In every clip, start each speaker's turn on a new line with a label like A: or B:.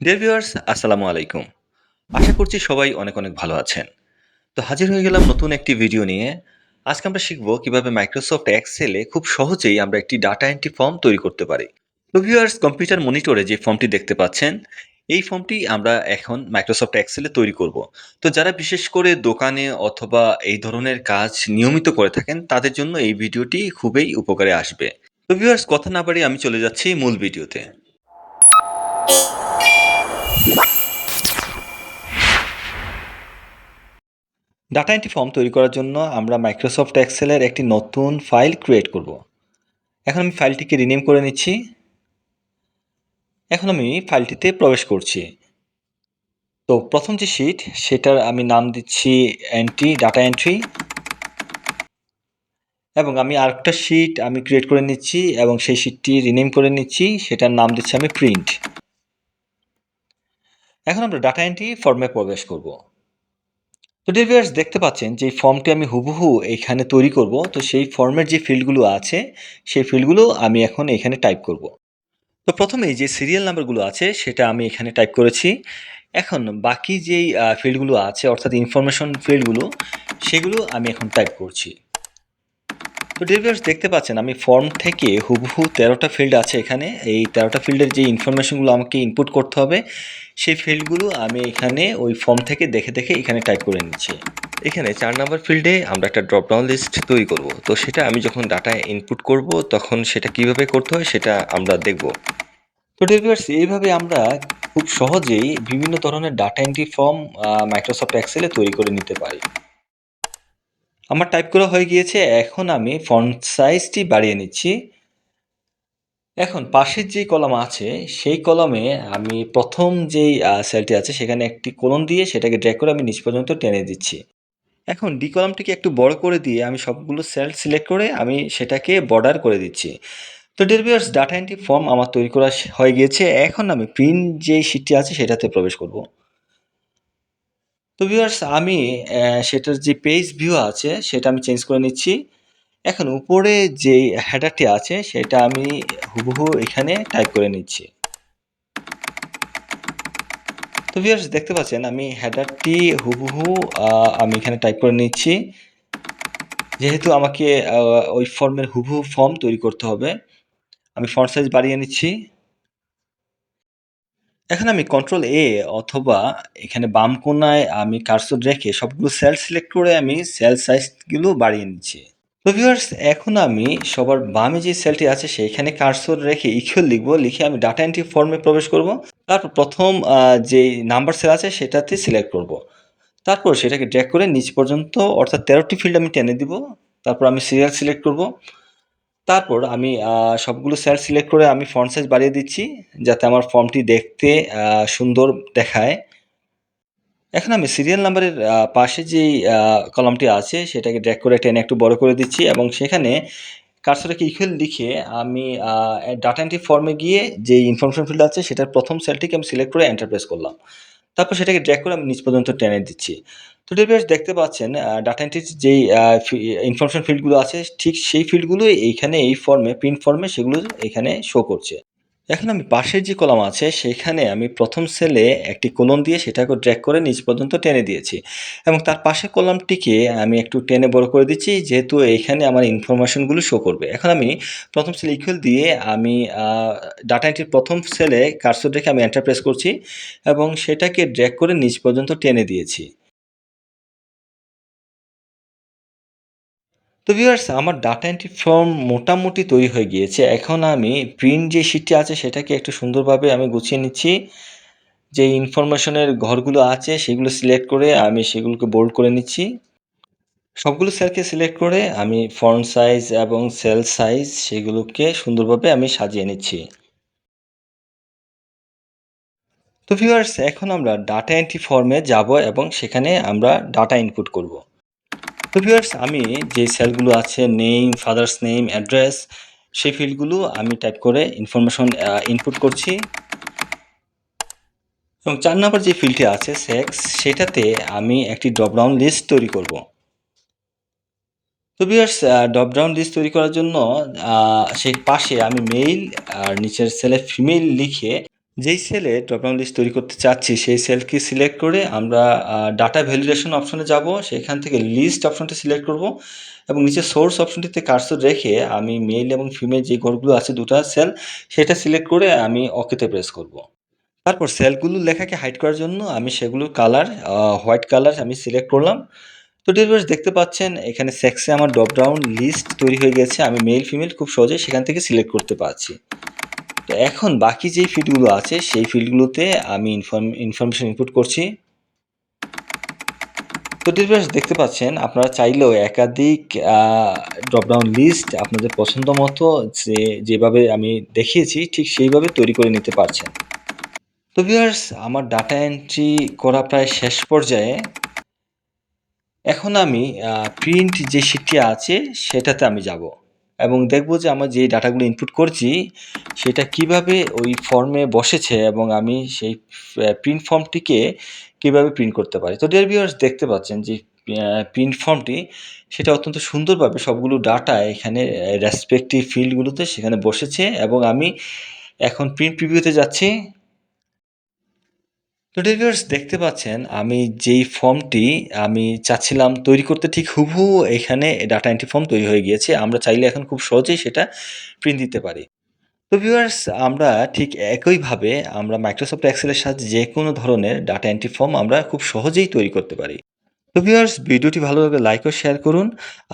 A: Dear viewers আসসালামু আলাইকুম। আশা করছি সবাই অনেক অনেক ভালো আছেন। তো হাজির হয়ে গেলাম নতুন একটি ভিডিও নিয়ে। আজকে আমরা শিখব কীভাবে মাইক্রোসফট এক্সেলে খুব সহজেই আমরা একটি ডাটা এন্ট্রি ফর্ম তৈরি করতে পারি। তো ভিউয়ার্স কম্পিউটার মনিটরে যে ফর্মটি দেখতে পাচ্ছেন, এই ফর্মটি আমরা এখন মাইক্রোসফট এক্সেলে তৈরি করব। তো যারা বিশেষ করে দোকানে অথবা এই ধরনের কাজ নিয়মিত করে থাকেন, তাদের জন্য এই ভিডিওটি খুবই উপকারে আসবে। তো ভিউয়ার্স কথা না বাড়িয়ে আমি চলে যাচ্ছি মূল ভিডিওতে ডাটা এন্ট্রি ফর্ম তৈরি করার জন্য আমরা মাইক্রোসফট এক্সেলের একটি নতুন ফাইল ক্রিয়েট করব। এখন আমি ফাইলটিকে রিনেম করে নিচ্ছি। এখন আমি ফাইলটিতে প্রবেশ করছি। তো প্রথম যে শিট সেটার আমি নাম দিচ্ছি এন্ট্রি ডাটা এন্ট্রি এবং আমি আরেকটা শিট আমি ক্রিয়েট করে নিচ্ছি এবং সেই শিটটি রিনেম করে নিচ্ছি, সেটার নাম দিচ্ছি আমি প্রিন্ট এখন আমরা ডাটা এন্ট্রি ফর্মে প্রবেশ করব। তো ডিভিয়ার্স দেখতে পাচ্ছেন যে ফর্মটি আমি হুবহু এখানে তৈরি করব। তো সেই ফর্মের যে ফিল্ডগুলো আছে, সেই ফিল্ডগুলো আমি এখন এখানে টাইপ করব। তো প্রথমে যে সিরিয়াল নাম্বারগুলো আছে, সেটা আমি এখানে টাইপ করেছি। এখন বাকি যেই ফিল্ডগুলো আছে, অর্থাৎ ইনফরমেশন ফিল্ডগুলো সেগুলো আমি এখন টাইপ করছি। তো ডিভিয়ার্স দেখতে পাচ্ছেন, আমি ফর্ম থেকে হুবহু তেরোটা ফিল্ড আছে এখানে। এই তেরোটা ফিল্ডের যে ইনফরমেশনগুলো আমাকে ইনপুট করতে হবে, সেই ফিল্ডগুলো আমি এখানে ওই ফর্ম থেকে দেখে দেখে এখানে টাইপ করে নিচ্ছি। এখানে চার নাম্বার ফিল্ডে আমরা একটা ড্রপ ডাউন লিস্ট তৈরি করব। তো সেটা আমি যখন ডাটা ইনপুট করব, তখন সেটা কীভাবে করতে হয় সেটা আমরা দেখব। তো ডেভিয়ার্স এইভাবে আমরা খুব সহজেই বিভিন্ন ধরনের ডাটা এন্ট্রি ফর্ম মাইক্রোসফট এক্সেলে তৈরি করে নিতে পারি। আমার টাইপ করা হয়ে গিয়েছে, এখন আমি ফন্ট সাইজটি বাড়িয়ে নিচ্ছি। এখন পাশের যে কলাম আছে, সেই কলামে আমি প্রথম যেই সেলটি আছে, সেখানে একটি কলম দিয়ে সেটাকে ড্র্যাগ করে আমি নিচ পর্যন্ত টেনে দিচ্ছি। এখন ডি কলামটিকে একটু বড় করে দিয়ে আমি সবগুলো সেল সিলেক্ট করে আমি সেটাকে বর্ডার করে দিচ্ছি। তো ডেরবিয়ার্স ডাটা এন্ট্রি ফর্ম আমার তৈরি করা হয়ে গিয়েছে। এখন আমি প্রিন্ট যে শিটটি আছে, সেটাতে প্রবেশ করব। তো ভিউয়ার্স আমি সেটার যে পেজ ভিউ আছে, সেটা আমি চেঞ্জ করে নিচ্ছি। এখন উপরে যে হেডারটি আছে, সেটা আমি হুবহু এখানে টাইপ করে নিচ্ছি। তো ভিউয়ার্স দেখতে পাচ্ছেন, আমি হেডারটি হুবহু আমি এখানে টাইপ করে নিচ্ছি। যেহেতু আমাকে ওই ফর্মের হুবহু ফর্ম তৈরি করতে হবে, আমি ফন্ট সাইজ বাড়িয়ে নিচ্ছি। এখন আমি কন্ট্রোল এ অথবা এখানে বাম কোনায় আমি কার্সর রেখে সবগুলো সেল সিলেক্ট করে আমি সেল সাইজগুলো বাড়িয়ে নিচ্ছি। তো ভিউয়ার্স এখন আমি সবার বামে যে সেলটি আছে সেইখানে কার্সর রেখে ইকুয়াল লিখব, লিখে আমি ডাটা এন্ট্রি ফর্মে প্রবেশ করব। তারপর প্রথম যে নাম্বার সেল আছে সেটাতে সিলেক্ট করব। তারপর সেটাকে ড্র্যাগ করে নিচ পর্যন্ত, অর্থাৎ তেরোটি ফিল্ড আমি টেনে দিব। তারপর আমি সিরিয়াল সিলেক্ট করব। তারপর আমি সবগুলো সেল সিলেক্ট করে আমি ফন্ট সাইজ বাড়িয়ে দিচ্ছি যাতে আমার ফর্মটি দেখতে সুন্দর দেখায়। এখন আমি সিরিয়াল নাম্বারের পাশে যেই কলমটি আছে সেটাকে ড্র্যাক করে টেনে একটু বড় করে দিচ্ছি এবং সেখানে কার্সরটাকে ইকুয়াল লিখে আমি ডাটা এন্ট্রি ফর্মে গিয়ে যে ইনফরমেশন ফিল্ড আছে সেটার প্রথম সেলটিকে আমি সিলেক্ট করে এন্টারপ্রেস করলাম। তারপর সেটাকে ড্র্যাগ করে আমি নিচ পর্যন্ত টেনে দিচ্ছি। তো ডিভিয়ার্স দেখতে পাচ্ছেন ডাটা এন্ট্রির যেই ইনফরমেশন ফিল্ডগুলো আছে, ঠিক সেই ফিল্ডগুলোই এইখানে এই ফর্মে প্রিন্ট ফর্মে সেগুলো এখানে শো করছে। এখন আমি পাশের যে কলাম আছে, সেখানে আমি প্রথম সেলে একটি কলম দিয়ে সেটাকে ড্র্যাগ করে নিচ পর্যন্ত টেনে দিয়েছি। এবং তার পাশের কলামটিকে আমি একটু টেনে বড় করে দিচ্ছি, যেহেতু এইখানে আমার ইনফরমেশনগুলো শো করবে। এখন আমি প্রথম সেল ইকুয়াল দিয়ে আমি ডাটা এন্ট্রির প্রথম সেলে কার্সর রেখে আমি এন্টারপ্রেস করছি এবং সেটাকে ড্র্যাগ করে নিচ পর্যন্ত টেনে দিয়েছি। তো ভিউয়ার্স আমার ডাটা এন্ট্রি ফর্ম মোটামুটি তৈরি হয়ে গিয়েছে। এখন আমি প্রিন্ট যে শিটটি আছে, সেটাকে একটু সুন্দরভাবে আমি গুছিয়ে নিচ্ছি। যে ইনফরমেশনের ঘরগুলো আছে, সেগুলো সিলেক্ট করে আমি সেগুলোকে বোল্ড করে নিচ্ছি। সবগুলো সেলকে সিলেক্ট করে আমি ফন্ট সাইজ এবং সেল সাইজ সেগুলোকে সুন্দরভাবে আমি সাজিয়ে নিচ্ছি। তো ভিউয়ার্স এখন আমরা ডাটা এন্ট্রি ফর্মে যাব এবং সেখানে আমরা ডাটা ইনপুট করব। তো ভিউয়ার্স আমি যে সেলগুলো আছে নেম ফাদার্স নেম অ্যাড্রেস সেই ফিল্ডগুলো আমি টাইপ করে ইনফরমেশন ইনপুট করছি। এবং চার নম্বর যে ফিল্ডটি আছে সেক্স সেটাতে আমি একটি ড্রপডাউন লিস্ট তৈরি করব। তো ভিউয়ার্স ড্রপডাউন লিস্ট তৈরি করার জন্য সেই পাশে আমি মেইল আর নিচের সেলে ফিমেল লিখে যেই সেলে ড্রপডাউন লিস্ট তৈরি করতে চাচ্ছি, সেই সেলকে সিলেক্ট করে আমরা ডাটা ভ্যালিডেশন অপশনে যাব। সেখান থেকে লিস্ট অপশনটি সিলেক্ট করব এবং নিচে সোর্স অপশনটিতে কার্সর রেখে আমি মেল এবং ফিমেল যে ঘরগুলো আছে, দুটো সেল সেটা সিলেক্ট করে আমি ওকেতে প্রেস করব। তারপর সেলগুলো লেখাকে হাইড করার জন্য আমি সেগুলোর কালার হোয়াইট কালার আমি সিলেক্ট করলাম। তো ডিভার্স দেখতে পাচ্ছেন, এখানে সেক্সে আমার ড্রপডাউন লিস্ট তৈরি হয়ে গেছে। আমি মেল ফিমেল খুব সহজে সেখান থেকে সিলেক্ট করতে পারছি। এখন বাকি যেই ফিল্ডগুলো আছে, সেই ফিল্ডগুলোতে আমি ইনফর্ম ইনফরমেশন ইনপুট করছি। তো ডিভার্স দেখতে পাচ্ছেন, আপনারা চাইলেও একাধিক ড্রপডাউন লিস্ট আপনাদের পছন্দ মতো যে, যেভাবে আমি দেখিয়েছি, ঠিক সেইভাবে তৈরি করে নিতে পারছেন। তো ভিউয়ার্স আমার ডাটা এন্ট্রি করা প্রায় শেষ পর্যায়ে। এখন আমি প্রিন্ট যে শিটটি আছে, সেটাতে আমি যাব। এবং দেখব যে আমার যে ডাটাগুলো ইনপুট করছি, সেটা কীভাবে ওই ফর্মে বসেছে এবং আমি সেই প্রিন্ট ফর্মটিকে কীভাবে প্রিন্ট করতে পারি। তো ডিয়ার ভিউয়ার্স দেখতে পাচ্ছেন যে প্রিন্ট ফর্মটি সেটা অত্যন্ত সুন্দরভাবে সবগুলো ডাটা এখানে রেসপেক্টিভ ফিল্ডগুলোতে সেখানে বসেছে এবং আমি এখন প্রিন্ট প্রিভিউতে যাচ্ছি। তো ডিভিউয়ার্স দেখতে পাচ্ছেন, আমি যেই ফর্মটি আমি চাচ্ছিলাম তৈরি করতে ঠিক হুবহু এখানে ডাটা এন্ট্রি ফর্ম তৈরি হয়ে গিয়েছে। আমরা চাইলে এখন খুব সহজেই সেটা প্রিন্ট দিতে পারি। তো ভিউয়ার্স আমরা ঠিক একইভাবে আমরা মাইক্রোসফট এক্সেলের সাহায্যে যে কোনো ধরনের ডাটা এন্ট্রি ফর্ম আমরা খুব সহজেই তৈরি করতে পারি। তো ভিউয়ার্স ভিডিওটি ভালো লাগলে লাইক ও শেয়ার করুন।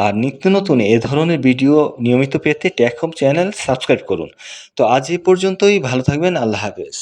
A: আর নিত্য নতুন এ ধরনের ভিডিও নিয়মিত পেতে ট্যাক হোম চ্যানেল সাবস্ক্রাইব করুন। তো আজ এ পর্যন্তই, ভালো থাকবেন, আল্লাহ হাফেজ।